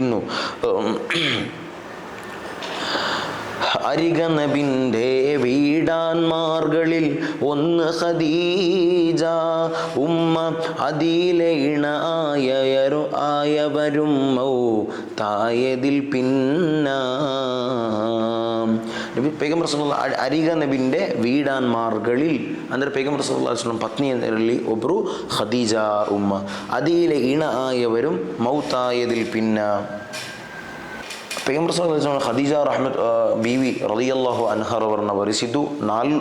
ഇന്നു അരികനബിന്റെ വീടാൻമാർകളിൽ ഒന്ന് ഖദീജ. ഉമ്മ അതിലയിണായു ആയയരു ആയവരും മൗ തായതിൽ പിന്ന. നബി പൈഗം റസൂല്ലാ അരിക നബിന്റെ വീടാൻ മാർഗളിൽ അന്നേരം പൈഗം റസൂല്ലാസ്ലം പത്നി എന്നി ഒബ്രു ഖദീജ ഉമ്മ. അതിയിലെ ഇണ ആയവരും മൗത്തായതിൽ പിന്നെ. ಸಲ್ಲಾಹ್ ಖದೀಜಾ ರಹಮತ್ ರಲಿಯಲ್ಲಾಹು ಅನ್ಹರ್ ಅವರನ್ನು ವರಿಸಿದ್ದು ನಾಲ್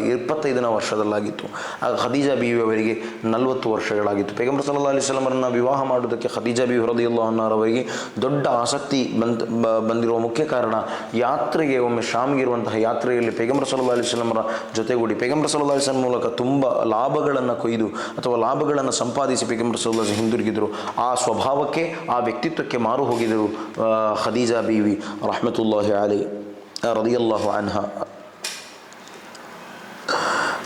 ಇಪ್ಪತ್ತೈದನೇ ವರ್ಷದಲ್ಲಾಗಿತ್ತು. ಆಗ ಖದೀಜಾ ಬಿವಿ ಅವರಿಗೆ ನಲವತ್ತು ವರ್ಷಗಳಾಗಿತ್ತು. ಪೇಗಂಬರ್ ಸಲ್ಲಾ ಅಲ್ಲಿ ಸ್ವಲಮರನ್ನ ವಿವಾಹ ಮಾಡುವುದಕ್ಕೆ ಖದೀಜಾ ಬಿ ರದಿಯಲ್ಲಾಹು ಅನ್ಹರವರಿಗೆ ದೊಡ್ಡ ಆಸಕ್ತಿ ಬಂದ್, ಬ- ಬಂದಿರುವ ಮುಖ್ಯ ಕಾರಣ ಯಾತ್ರೆಗೆ ಒಮ್ಮೆ ಶಾಮ್ಗಿರುವಂತಹ ಯಾತ್ರೆಯಲ್ಲಿ ಪೇಗಂಬರ್ ಸಲ್ಲಾ ಸಲಮರ ಜೊತೆಗೂಡಿ ಪೇಗಂಬರ್ ಸಲ್ಲಾ ಅಲ್ಲಿ ಸ್ವಲಂ ಮೂಲಕ ತುಂಬ ಲಾಭಗಳನ್ನು ಕೊಯ್ದು ಅಥವಾ ಲಾಭಗಳನ್ನು ಸಂಪಾದಿಸಿ ಪೇಗಂಬರ್ ಸಲ್ಲಾ ಹಿಂದಿರುಗಿದರು. ಆ ಸ್ವಭಾವಕ್ಕೆ, ಆ ವ್ಯಕ್ತಿತ್ವಕ್ಕೆ ಮಾರು ಹೋಗಿದರು ಆ, ಖದೀಜಾ ಬೀವಿ ರಹಮತುಲ್ಲಾಹಿ ಅಲಿ ರದಿಯಲ್ಲಾಹು ಅನ್ಹ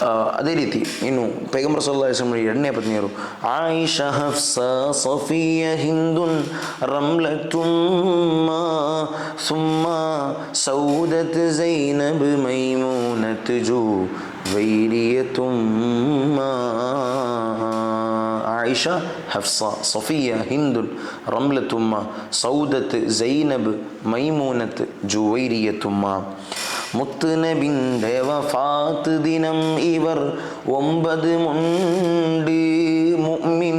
ಆ, ಅದೇ ರೀತಿ ಇನ್ನು ಪೈಗಂಬರ್ ಸಲ್ಲಾ ಇಸ್ಲಾಂ ಎರಡನೇ ಪತ್ನಿಯರು ಆಯಿಷ ಹಫ್ಸ ಸಫಿಯ ಹಿಂದುನ್ ರಮ್ಲತುಮ್ಮ ಸುಮ್ಮ ಸೌದತ್ ಜೈನಬ್ ಮೈಮೂನತ್ ಜೂ ವೈರಿಯತುಮ್ಮ ആയിഷ ഹഫ്സ സഫിയ ഹിന്ദുൽ റംലത്തുമ്മ സൗദത്ത് സൈനബ് മൈമൂനത്ത് ജുവൈരിയത്തുമ്മ. മുത്തുനബിന്റെ വഫാത്ത് ദിനം ഇവർ ഒമ്പത് മുണ്ട് മുമ്മിൻ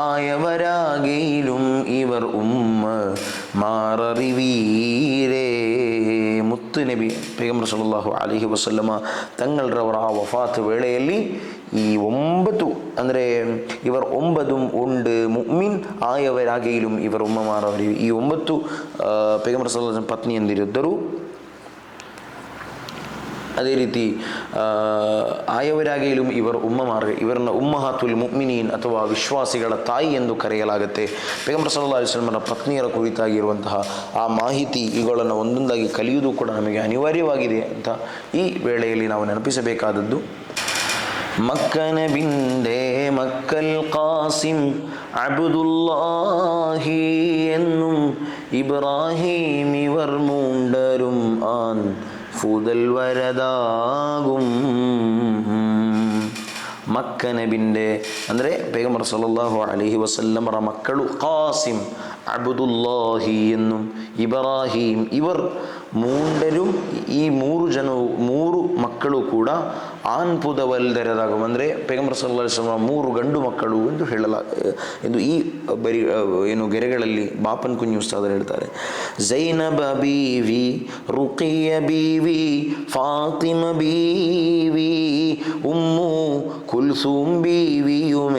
ആയവരാകയിലും ഇവർ ഉമ്മ മാററിവീ ನಬಿ പേഗംബർ ಸಲಹು ಅಲಿಹಿ ವಸಲ್ಲಮ തങ്ങളുടെവർ ಆ ವಫಾತ್ ವೇಳೆಯಲ್ಲಿ ಈ ಒಂಬತ್ತು, ಅಂದರೆ ಇವರ ಒಂಬದು ಉಂಡು ಮುಮ್ಮಿನ್ ಆಯವರಾಗಿಯೂ ಇವರ ಉಮ್ಮಮಾರವರಿವೆ. ಈ ಒಂಬತ್ತು ಪೇಗಂಬರ ಸಲ್ಲ ಪತ್ನಿಯಂದಿರಿದ್ದರು. ಅದೇ ರೀತಿ ಆಯವರಾಗಿಯೂ ಇವರ ಉಮ್ಮಮಾರ್ ಇವರನ್ನು ಉಮ್ಮಹಾತುಲ್ ಮುಮ್ಮಿನೀನ್ ಅಥವಾ ವಿಶ್ವಾಸಿಗಳ ತಾಯಿ ಎಂದು ಕರೆಯಲಾಗುತ್ತೆ. ಪೇಗಂಬರ ಸಲ್ಲಾ ಅಲಿಸ್ಲಮರ ಪತ್ನಿಯರ ಕುರಿತಾಗಿರುವಂತಹ ಆ ಮಾಹಿತಿ ಇವುಗಳನ್ನು ಒಂದೊಂದಾಗಿ ಕಲಿಯುವುದು ಕೂಡ ನಮಗೆ ಅನಿವಾರ್ಯವಾಗಿದೆ ಅಂತ ಈ ವೇಳೆಯಲ್ಲಿ ನಾವು ನೆನಪಿಸಬೇಕಾದದ್ದು. ಮಕ್ಕನ ಬಿಂದೆ ಮಕ್ಕಲ್ ಕಾಸಿಂ ಅಬುದುಲ್ಲಾಹಿ ಎನ್ನು ഇബ്രാഹിം ಇವರ್ മൂണ്ടരും ಆನ್ ഫുതൽ വരതാകും മക്കനബിന്റെ ಅಂದರೆ പേഗംബർ സല്ലാഹു അലഹി റ മക്കളു ഖാസിം അബുദുല്ലാഹി എന്നും ഇബ്രാഹീം ഇവർ മൂണ്ടരും ഈ മൂറു ജനവും മൂറു മക്കളും കൂടെ ಆನ್ಪುದವಲ್ದೆರೆದಾಗು ಅಂದರೆ ಪೇಗಂಬರ್ ಸಲ್ಲಾ ಮೂರು ಗಂಡು ಮಕ್ಕಳು ಎಂದು ಹೇಳಲ, ಎಂದು ಈ ಬರಿ ಏನು ಗೆರೆಗಳಲ್ಲಿ ಬಾಪನ್ ಕುಂಜು ಉಸ್ತಾದ ಹೇಳ್ತಾರೆ. ಜೈನಬ ಬೀವಿ, ರುಕಿಯ ಬೀವಿ, ಫಾತಿಮ ಬೀವಿ ഉമ്മു കുൽസൂം ബീവിയുമേവരിലാകെയും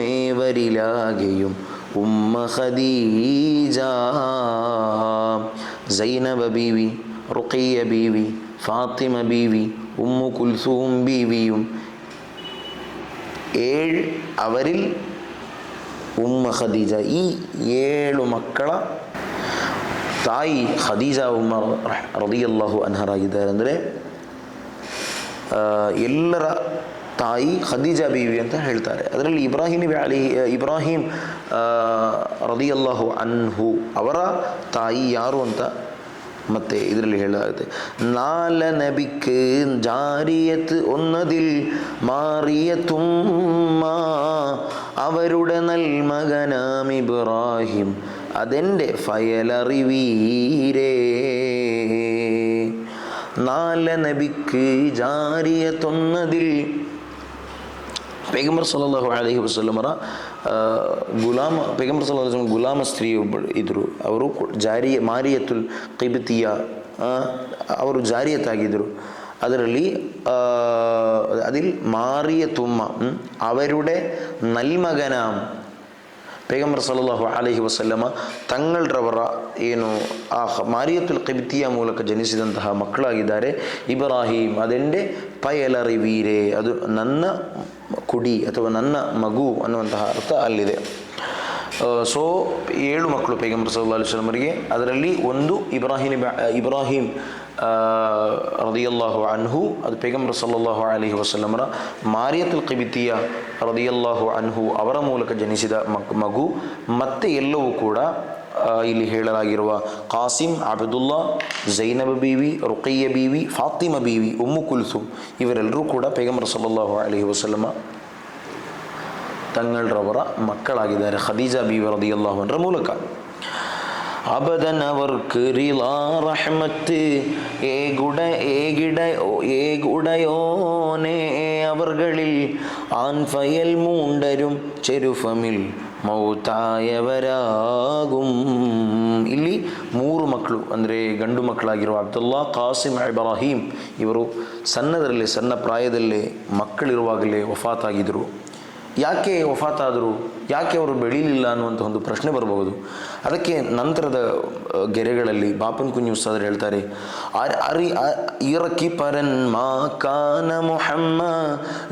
ಉಮ್ಮ ಖದೀಜ ಜೈನ ಬೀವಿ, ರುಕಿಯ ಬೀವಿ, ಫಾತಿಮ ಬೀವಿ ഉമ്മു കുൽസൂം ബീവിയും ഏഴ് അവരിൽ ഉമ്മ ഖദീജ ഈ ഏഴു മക്കള ತಾಯಿ ಖದೀಜಾ ಉಮರ್ ರದಿಯಲ್ಲಾಹು ಅನ್ಹರಾಗಿದ್ದಾರೆ ಅಂದರೆ ಆ, ಎಲ್ಲರ ತಾಯಿ ಖದೀಜಾ ಬೀವಿ ಅಂತ ಹೇಳ್ತಾರೆ ಅದರಲ್ಲಿ ಇಬ್ರಾಹಿಂ ನಬಿ ಅಲಿ ಇಬ್ರಾಹಿಂ ರದಿಯಲ್ಲಾಹು ಅನ್ಹು ಅವರ ತಾಯಿ ಯಾರು ಅಂತ ಮತ್ತೆ ಇದರಲ್ಲಿ ಹೇಳಲಾಗುತ್ತೆ നാല നബിക്ക് ജാരിയത്ത് ഒന്നതിൽ മാറിയ തുമ്മ അവരുടെ നൽമകനാം ഇബ്രാഹിം അതെൻ്റെ ഫയലറിവീരേ നാല നബിക്ക് ജാരിയത്തൊന്നതിൽ ಪೈಗಂಬರ್ ಸಲ್ಲಲ್ಲಾಹು ಅಲೈಹಿ ವಸಲ್ಲಮರ ಆ, ಗುಲಾಮ ಪೈಗಂಬರ್ ಸಲ್ಲ ವಸಲ್ಲಂ ಗುಲಾಮ ಸ್ತ್ರೀ ಒಬ್ಬಳು ಇದ್ದರು ಅವರು ಕೂ- ಜಾರಿಯ ಮಾರಿಯತುಲ್ ಕೈಬತಿಯ ಅವರು ಜಾರಿಯತ್ತಾಗಿದ್ದರು ಅದರಲ್ಲಿ ಆ, അതിൽ മാറിയ തുമ്മ ഉം, അവരുടെ നൽമകനാം ಪೈಗಂಬರ್ ಸಲ್ಲಲ್ಲಾಹು ಅಲಹಿ ವಸಲ್ಲಮ ತಂಗಳರವರ ಏನು ಆ ಮಾರಿಯತುಲ್ ಕಬಿತಿಯ ಮೂಲಕ ಜನಿಸಿದಂತಹ ಮಕ್ಕಳಾಗಿದ್ದಾರೆ. ಇಬ್ರಾಹಿಂ ಅದೆಂಡೆ ಪಯಲರಿವೀರೆ ಅದು ನನ್ನ ಕುಡಿ ಅಥವಾ ನನ್ನ ಮಗು ಅನ್ನುವಂತಹ ಅರ್ಥ ಅಲ್ಲಿದೆ. ಸೊ ಏಳು ಮಕ್ಕಳು ಪೈಗಂಬರ್ ಸಲ್ಲಾ ಅಲೈಹಿ ವಸಲ್ಲಮರಿಗೆ. ಅದರಲ್ಲಿ ಒಂದು ಇಬ್ರಾಹಿಂ ಇಬ್ರಾಹಿಂ ರದಿಯಲ್ಲಾಹು ಅನ್ಹು, ಅದು ಪೈಗಂಬರ್ ಸಲ್ಲಲ್ಲಾಹು ಅಲಹಿ ವಸಲ್ಲಮರ ಮಾರಿಯತುಲ್ ಕಿಬಿತಿಯ ರದಿಯಲ್ಲಾಹು ಅನ್ಹು ಅವರ ಮೂಲಕ ಜನಿಸಿದ ಮಗು ಮತ್ತೆ ಎಲ್ಲವೂ ಕೂಡ ಇಲ್ಲಿ ಹೇಳಲಾಗಿರುವ ಕಾಸಿಂ, ಅಬದುಲ್ಲಾ, ಜೈನಬ ಬೀವಿ ರುಕಯ್ಯ ಬೀವಿ, ಫಾತಿಮ ಬೀವಿ, ಉಮ್ಮು ಕುಲ್ಸುಮ್, ಇವರೆಲ್ಲರೂ ಕೂಡ ಪೇಗಂಬರ್ ಸಲಲ್ಲಾಹು ಅಲಹಿ ವಸಲಮ ತಂಗಳರವರ ಮಕ್ಕಳಾಗಿದ್ದಾರೆ. ಖದೀಜಾ ಬೀವಿ ರದಿಯಲ್ಲಾಹುವರ ಮೂಲಕ. அபதன் அவர்க்கு ரிலா ரஹமத்து ஏகுட ஏகிட ஏகுடையோனே அவர்களில் ആൻഫയൽ മൂണ്ടരും ചെരുഫമിൽ ಮೌತಾಯವರಾಗುಂ ಇಲ್ಲಿ ಮೂರು ಮಕ್ಕಳು ಅಂದರೆ ಗಂಡು ಮಕ್ಕಳಾಗಿರುವ ಅಬ್ದುಲ್ಲಾ ಕಾಸಿಮ್ ಇಬ್ರಾಹಿಂ ಇವರು ಸಣ್ಣದರಲ್ಲೇ ಸಣ್ಣ ಪ್ರಾಯದಲ್ಲೇ ಮಕ್ಕಳಿರುವಾಗಲೇ ವಫಾತಾಗಿದ್ದರು ಯಾಕೆ ವಫಾತಾದರು? ಯಾಕೆ ಅವರು ಬೆಳೀಲಿಲ್ಲ ಅನ್ನುವಂಥ ಒಂದು ಪ್ರಶ್ನೆ ಬರಬಹುದು. ಅದಕ್ಕೆ ನಂತರದ ಗೆರೆಗಳಲ್ಲಿ ಬಾಪನ್ ಕುಂಜಿ ಉಸ್ತಾದ್ರು ಹೇಳ್ತಾರೆ, ಅರಿ ಇರಕಿಪರನ್ ಮಾ ಕಾನ ಮೊಹಮ್ಮ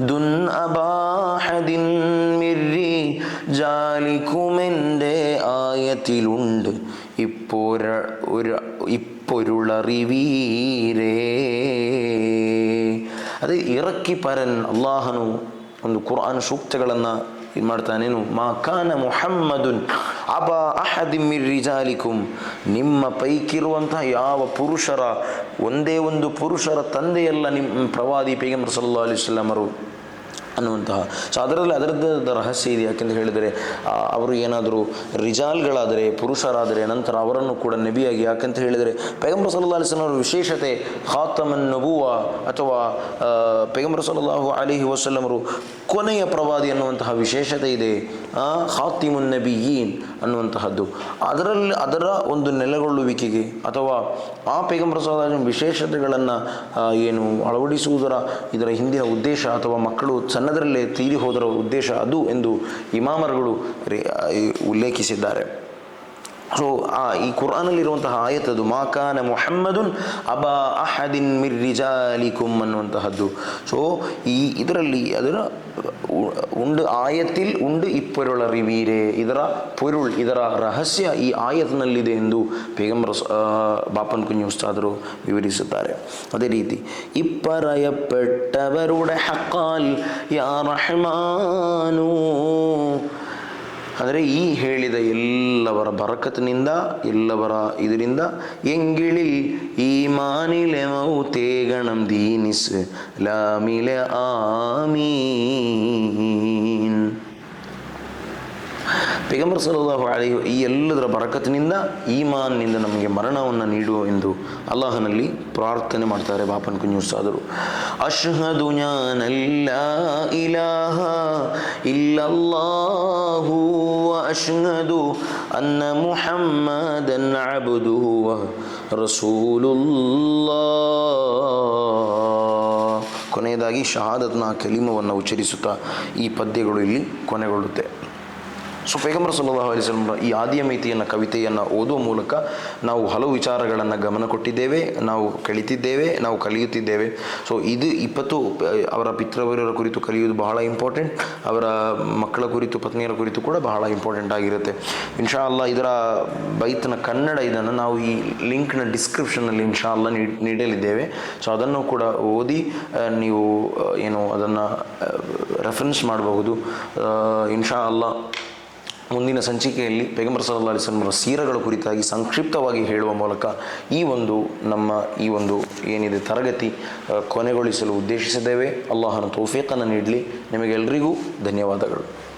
ದುನ್ ಅಬಾಹದಿನ್ ಮಿರ್ರಿ ಜಾಲಿ ಕುಮೆಂದೆ ಆಯತಿಲುಂಡ್ ಇಪ್ಪೊರ ಇಪ್ಪೊರುಳರಿವೀರೇ. ಅದೇ ಇರಕ್ಕಿ ಪರನ್ ಅಲ್ಲಾಹನು ಒಂದು ಕುರಾನ್ ಸೂಕ್ತಗಳನ್ನು ಇದು ಮಾಡ್ತಾನೇನು? ಮಾ ಕಾನ ಮೊಹಮ್ಮದುನ್ ಅಬ ಅಹದಿಮ್ಮಿರ್ ರಿಜಾಲಿಕುಂ ನಿಮ್ಮ ಪೈಕಿರುವಂತಹ ಯಾವ ಪುರುಷರ, ಒಂದೇ ಒಂದು ಪುರುಷರ ತಂದೆಯಲ್ಲ ನಿಮ್ಮ ಪ್ರವಾದಿ ಪೇಗಂಬರ್ ಸಲ್ಲಾ ಅಲಿ ವಸಲ್ಲಮರು. ಅನ್ನುವಂತಹ. ಸೊ ಅದರಲ್ಲಿ ಅದರದ್ದು ರಹಸ್ಯ ಇದೆ. ಯಾಕೆಂತ ಹೇಳಿದರೆ ಅವರು ಏನಾದರೂ ರಿಜಾಲ್ಗಳಾದರೆ, ಪುರುಷರಾದರೆ ನಂತರ ಅವರನ್ನು ಕೂಡ ನಬಿಯಾಗಿ ಯಾಕಂತ ಹೇಳಿದರೆ, ಪೈಗಂಬರ್ ಸಲ್ಲಾ ಅವರ ವಿಶೇಷತೆ ಹಾತಮನ್ ನಬುವ ಅಥವಾ ಪೈಗಂಬರ ಸಲ್ಲಲ್ಲಾಹು ಅಲಿಹಿ ವಸಲ್ಲಮರು ಕೊನೆಯ ಪ್ರವಾದಿ ಅನ್ನುವಂತಹ ವಿಶೇಷತೆ ಇದೆ. ಹಾತಿಮುನ್ ನಬಿಯೀನ್ ಅನ್ನುವಂತಹದ್ದು. ಅದರಲ್ಲಿ ಅದರ ಒಂದು ನೆಲೆಗೊಳ್ಳುವಿಕೆಗೆ ಅಥವಾ ಆ ಪೈಗಂಬರ್ ವಿಶೇಷತೆಗಳನ್ನು ಏನು ಅಳವಡಿಸುವುದರ ಇದರ ಹಿಂದಿನ ಉದ್ದೇಶ ಅಥವಾ ಮಕ್ಕಳು ಸಣ್ಣದರಲ್ಲೇ ತೀರಿ ಹೋದರ ಉದ್ದೇಶ ಅದು ಎಂದು ಇಮಾಮರುಗಳು ಉಲ್ಲೇಖಿಸಿದ್ದಾರೆ. ಸೊ ಆ, ಈ ಕುರಾನಲ್ಲಿರುವಂತಹ ಆಯತದು ಮಾಕಾನ ಮೊಹಮ್ಮದುನ್ ಅಬಾ ಅಹದಿನ್ ಮಿರ್ ರಿಜಾಲಿಕುಮ್ ಅನ್ನುವಂತಹದ್ದು. ಸೊ ಈ ಇದರಲ್ಲಿ ಅದರ ಉಂಡು ಆಯತಿಲ್ ಉಂಡು ಇಪ್ಪರೊಳರಿವೀರೆ ಇದರ ಪೊರುಳ್, ಇದರ ರಹಸ್ಯ ಈ ಆಯತ್ನಲ್ಲಿದೆ ಎಂದು ಪೇಗಂಬರ ಬಾಪನ್ ಕುಂಜು ಉಸ್ತಾದರು ವಿವರಿಸುತ್ತಾರೆ. ಅದೇ ರೀತಿ, ಇಪ್ಪರಯಪಟ್ಟವರುಡ ಹಕ್ಕಾಲ್ ಯಾರ ಹೆಮಾನೂ ಅಂದರೆ ಈ ಹೇಳಿದ ಎಲ್ಲವರ ಬರಕತ್ತಿನಿಂದ ಎಲ್ಲವರ ಇದರಿಂದ ಎಂಗಿಳಿಲ್ ಈ ಮಾನಿಲೆ ಮೌತೇಗಣಂ ದೀನಿಸ್ ಲಾಮಿಲೆ ಆಮೀನ್ ಪೈಗಂಬರ್ ಸಲಹು ಅಲೈಹಿ ಈ ಎಲ್ಲದರ ಬರಕತ್ತಿನಿಂದ ಈಮಾನ್ನಿಂದ ನಮಗೆ ಮರಣವನ್ನು ನೀಡು ಎಂದು ಅಲ್ಲಾಹನಲ್ಲಿ ಪ್ರಾರ್ಥನೆ ಮಾಡ್ತಾರೆ ಬಾಪನ್ ಕುഞ്ഞു ಸಾದರು ಅಶ್ಹದು ಜ್ಞಾನಲ್ಲ ಇಲಾಹ ಇಲ್ಲಲ್ಲಾಹು ಅಶ್ಹದು ಅನ್ನ ಮುಹಮ್ಮದನ್ ಅಬ್ದುಹು ವ ರಸೂಲುಲ್ಲಾಹ್. ಕೊನೆಯದಾಗಿ ಶಹಾದತ್ನ ಕಲಿಮವನ್ನು ಉಚ್ಚರಿಸುತ್ತಾ ಈ ಪದ್ಯಗಳು ಇಲ್ಲಿ ಕೊನೆಗೊಳ್ಳುತ್ತೆ. ಸೊ ಪೇಗಂಬರ ವಸಲ್ಲಂ ಈ ಆದಿಯ ಮಿತಿಯನ್ನು ಕವಿತೆಯನ್ನು ಓದುವ ಮೂಲಕ ನಾವು ಹಲವು ವಿಚಾರಗಳನ್ನು ಗಮನ ಕೊಟ್ಟಿದ್ದೇವೆ, ನಾವು ಕಲಿತಿದ್ದೇವೆ, ನಾವು ಕಲಿಯುತ್ತಿದ್ದೇವೆ. ಸೊ ಇದು ಇಪ್ಪತ್ತು, ಅವರ ಪಿತೃವರ್ಯರ ಕುರಿತು ಕಲಿಯುವುದು ಬಹಳ ಇಂಪಾರ್ಟೆಂಟ್ ಅವರ ಮಕ್ಕಳ ಕುರಿತು, ಪತ್ನಿಯರ ಕುರಿತು ಕೂಡ ಬಹಳ ಇಂಪಾರ್ಟೆಂಟ್ ಆಗಿರುತ್ತೆ. ಇನ್ಶಾ ಅಲ್ಲ ಇದರ ಬೈತ್ನ ಕನ್ನಡ ಇದನ್ನು ನಾವು ಈ ಲಿಂಕ್ನ ಡಿಸ್ಕ್ರಿಪ್ಷನಲ್ಲಿ ಇನ್ಶಾ ಅಲ್ಲ ನೀಡ್- ನೀಡಲಿದ್ದೇವೆ. ಸೊ ಅದನ್ನು ಕೂಡ ಓದಿ ನೀವು ಏನು ಅದನ್ನು ರೆಫರೆನ್ಸ್ ಮಾಡಬಹುದು. ಇನ್ಶಾ ಅಲ್ಲ ಮುಂದಿನ ಸಂಚಿಕೆಯಲ್ಲಿ ಪೈಗಂಬರ್ ಸಲ್ಲಾ ಅಲಿಸ್ಲಮರ ಸೀರೆಗಳ ಕುರಿತಾಗಿ ಸಂಕ್ಷಿಪ್ತವಾಗಿ ಹೇಳುವ ಮೂಲಕ ಈ ಒಂದು ನಮ್ಮ ಈ ಒಂದು ಏನಿದೆ ತರಗತಿ ಕೊನೆಗೊಳಿಸಲು ಉದ್ದೇಶಿಸಿದ್ದೇವೆ. ಅಲ್ಲಾಹನ ತೋಫೇಕನ್ನು ನೀಡಲಿ. ನಿಮಗೆಲ್ಲರಿಗೂ ಧನ್ಯವಾದಗಳು.